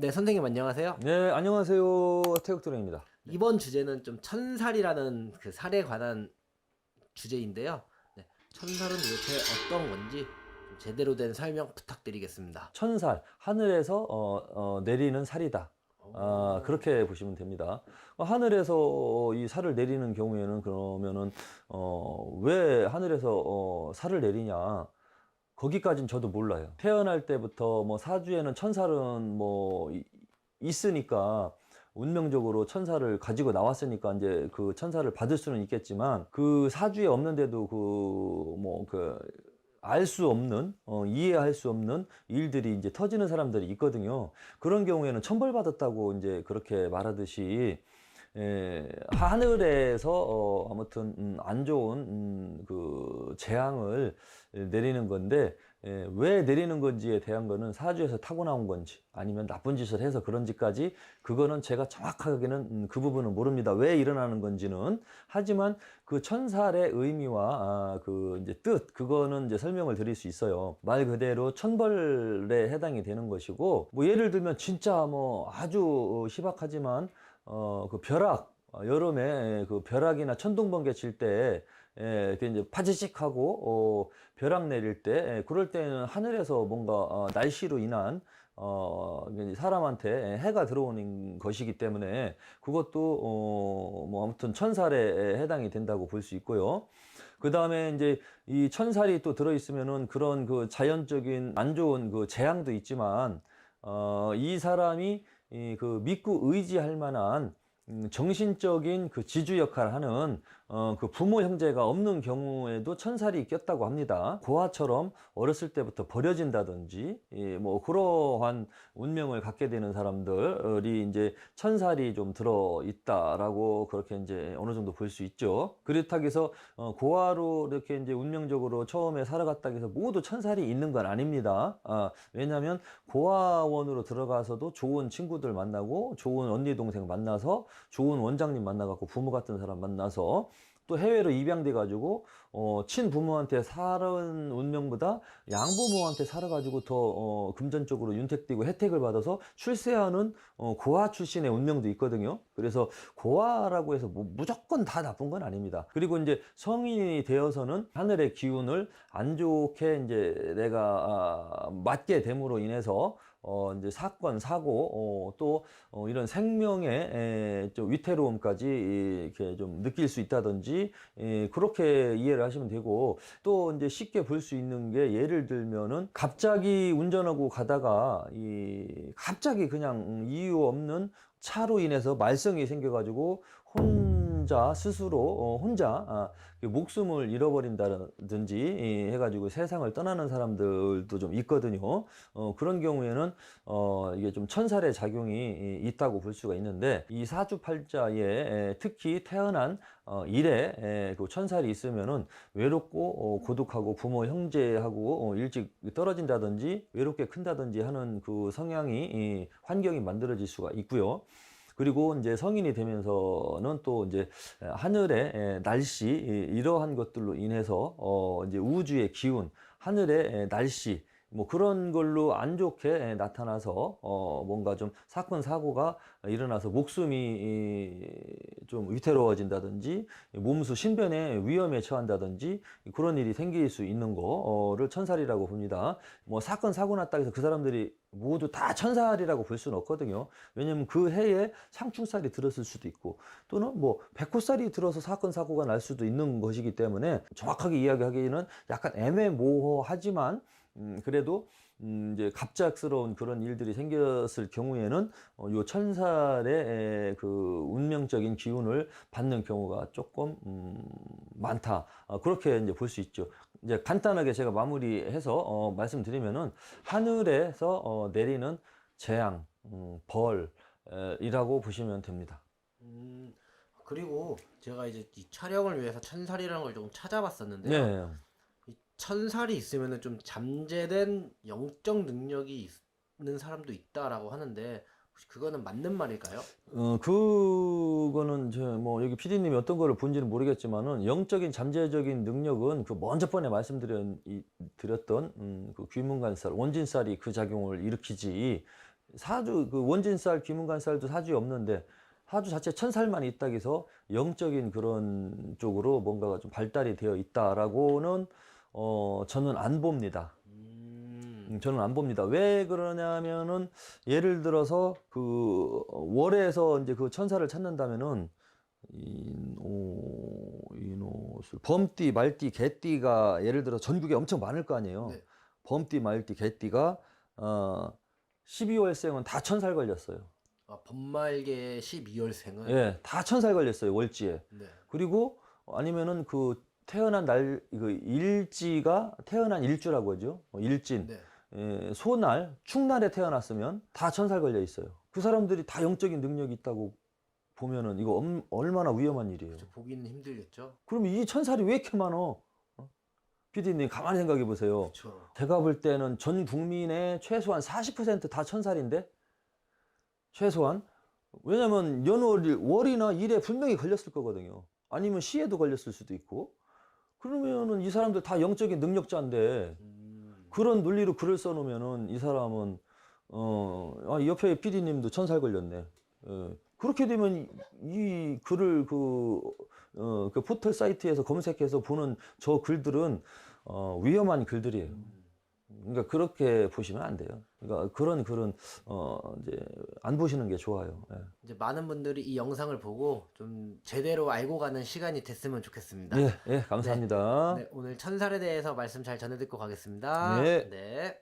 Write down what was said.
네, 선생님 안녕하세요. 네, 안녕하세요. 태극도령입니다. 이번 주제는 좀 천살이라는 그 살에 관한 주제인데요. 네, 천살은 도대체 어떤 건지 좀 제대로 된 설명 부탁드리겠습니다. 천살, 하늘에서 어, 어, 내리는 살이다. 아, 그렇게 보시면 됩니다. 어, 하늘에서 이 살을 내리는 경우에는 그러면은 어, 왜 하늘에서 어, 살을 내리냐? 거기까진 저도 몰라요. 태어날 때부터 뭐 사주에는 천살은 뭐 이- 있으니까 운명적으로 천사를 가지고 나왔으니까 이제 그 천사를 받을 수는 있겠지만 그 사주에 없는데도 그 뭐 그 알 수 없는 어, 이해할 수 없는 일들이 이제 터지는 사람들이 있거든요. 그런 경우에는 천벌 받았다고 이제 그렇게 말하듯이 에, 하늘에서 어, 아무튼 음, 안 좋은 음, 그 재앙을 내리는 건데 에, 왜 내리는 건지에 대한 거는 사주에서 타고 나온 건지 아니면 나쁜 짓을 해서 그런지까지 그거는 제가 정확하게는 음, 그 부분은 모릅니다. 왜 일어나는 건지는 하지만 그 천살의 의미와 아, 그 이제 뜻 그거는 이제 설명을 드릴 수 있어요. 말 그대로 천벌에 해당이 되는 것이고 뭐 예를 들면 진짜 뭐 아주 어, 희박하지만 어, 그 벼락, 어, 여름에 그 벼락이나 천둥번개 칠 때, 예, 그 이제 파지직 하고, 어, 벼락 내릴 때, 예, 그럴 때는 하늘에서 뭔가, 어, 날씨로 인한, 어, 사람한테 해가 들어오는 것이기 때문에 그것도, 어, 뭐 아무튼 천살에 해당이 된다고 볼 수 있고요. 그 다음에 이제 이 천살이 또 들어있으면은 그런 그 자연적인 안 좋은 그 재앙도 있지만, 어, 이 사람이 이 그 믿고 의지할 만한 음, 정신적인 그 지주 역할을 하는 어, 그 부모 형제가 없는 경우에도 천살이 꼈다고 합니다. 고아처럼 어렸을 때부터 버려진다든지, 예, 뭐 그러한 운명을 갖게 되는 사람들이 이제 천살이 좀 들어 있다라고 그렇게 이제 어느 정도 볼 수 있죠. 그렇다고 해서 어, 고아로 이렇게 이제 운명적으로 처음에 살아갔다고 해서 모두 천살이 있는 건 아닙니다. 아, 왜냐하면 고아원으로 들어가서도 좋은 친구들 만나고 좋은 언니 동생 만나서 좋은 원장님 만나갖고 부모 같은 사람 만나서 또 해외로 입양돼 가지고 어, 친부모한테 살은 운명보다 양부모한테 살아가지고 더 어, 금전적으로 윤택되고 혜택을 받아서 출세하는 어, 고아 출신의 운명도 있거든요. 그래서 고아라고 해서 뭐 무조건 다 나쁜 건 아닙니다. 그리고 이제 성인이 되어서는 하늘의 기운을 안 좋게 이제 내가 아, 맞게 됨으로 인해서 어, 이제 사건, 사고, 어, 또, 어, 이런 생명의, 에, 좀 위태로움까지 이렇게 좀 느낄 수 있다든지, 에, 그렇게 이해를 하시면 되고, 또 이제 쉽게 볼 수 있는 게 예를 들면은 갑자기 운전하고 가다가, 이, 갑자기 그냥 음, 이유 없는 차로 인해서 말썽이 생겨가지고 혼 자 스스로 어, 혼자 아, 그 목숨을 잃어버린다든지 이, 해가지고 세상을 떠나는 사람들도 좀 있거든요. 어, 그런 경우에는 어, 이게 좀 천살의 작용이 이, 있다고 볼 수가 있는데 이 사주팔자에 에, 특히 태어난 어, 일에 에, 그 천살이 있으면은 외롭고 어, 고독하고 부모 형제하고 어, 일찍 떨어진다든지 외롭게 큰다든지 하는 그 성향이 이, 환경이 만들어질 수가 있고요. 그리고 이제 성인이 되면서는 또 이제 하늘의 날씨 이- 이러한 것들로 인해서 어 이제 우주의 기운, 하늘의 날씨 뭐 그런 걸로 안 좋게 나타나서 어 뭔가 좀 사건 사고가 일어나서 목숨이 이- 좀 위태로워진다든지 몸수 신변에 위험에 처한다든지 그런 일이 생길 수 있는 거를 천살이라고 봅니다. 뭐 사건 사고 났다 해서 그 사람들이 모두 다 천살이라고 볼 수는 없거든요. 왜냐면 그 해에 상충살이 들었을 수도 있고 또는 뭐 백호살이 들어서 사건 사고가 날 수도 있는 것이기 때문에 정확하게 이야기하기는 약간 애매모호하지만 음, 그래도 음, 이제 갑작스러운 그런 일들이 생겼을 경우에는 어, 요 천살의 에, 그 운명적인 기운을 받는 경우가 조금 음, 많다. 어, 그렇게 이제 볼 수 있죠. 이제 간단하게 제가 마무리해서 어, 말씀드리면은 하늘에서 어, 내리는 재앙, 음, 벌이라고 보시면 됩니다. 음, 그리고 제가 이제 이 촬영을 위해서 천살이라는 걸좀 찾아봤었는데요. 네. 이 천살이 있으면은 좀 잠재된 영적 능력이 있는 사람도 있다라고 하는데 혹시 그거는 맞는 말일까요? 어, 그거는 저 뭐 여기 PD님이 어떤 거를 본지는 모르겠지만은 영적인 잠재적인 능력은 그 먼저 번에 말씀드렸 이- 드렸던 음, 그 귀문관살 원진살이 그 작용을 일으키지 사주 그 원진살, 귀문간살도 사주에 없는데 사주 자체 천살만 있다고 해서 영적인 그런 쪽으로 뭔가가 좀 발달이 되어 있다라고는 어 저는 안 봅니다. 음. 음, 저는 안 봅니다. 왜 그러냐면은 예를 들어서 그 월에서 이제 그 천사를 찾는다면은 인오 인오술 범띠 말띠 개띠가 예를 들어 전국에 엄청 많을 거 아니에요. 네. 범띠 말띠 개띠가 어 12월생은 다 천살 걸렸어요. 아, 번말계 12월생은 예, 다 천살 걸렸어요 월지에. 네. 그리고 아니면은 그 태어난 날그 일지가 태어난 일주라고 하죠. 어, 일진. 네. 예, 소날, 축날에 태어났으면 다 천살 걸려 있어요. 그 사람들이 다 영적인 능력이 있다고 보면은 이거 엄- 얼마나 위험한 일이에요. 저 보기는 힘들겠죠. 그럼 이 천살이 왜 이렇게 많어? 어? PD님 가만히 생각해 보세요. 그렇죠. 제가 볼 때는 전 국민의 최소한 40%다 천살인데 최소한 왜냐면 연월 월이나 일에 분명히 걸렸을 거거든요. 아니면 시에도 걸렸을 수도 있고 그러면은 이 사람들 다 영적인 능력자인데 음. 그런 논리로 글을 써놓으면은 이 사람은 어 아, 옆에 PD님도 천살 걸렸네. 예. 그렇게 되면 이, 이 글을 그, 어, 그 포털 사이트에서 검색해서 보는 저 글들은 어, 위험한 글들이에요. 그러니까 그렇게 보시면 안 돼요. 그러니까 그런 글은 어, 이제 안 보시는 게 좋아요. 예. 이제 많은 분들이 이 영상을 보고 좀 제대로 알고 가는 시간이 됐으면 좋겠습니다. 예, 예, 감사합니다. 네, 오늘 천살에 대해서 말씀 잘 전해 듣고 가겠습니다. 네. 네.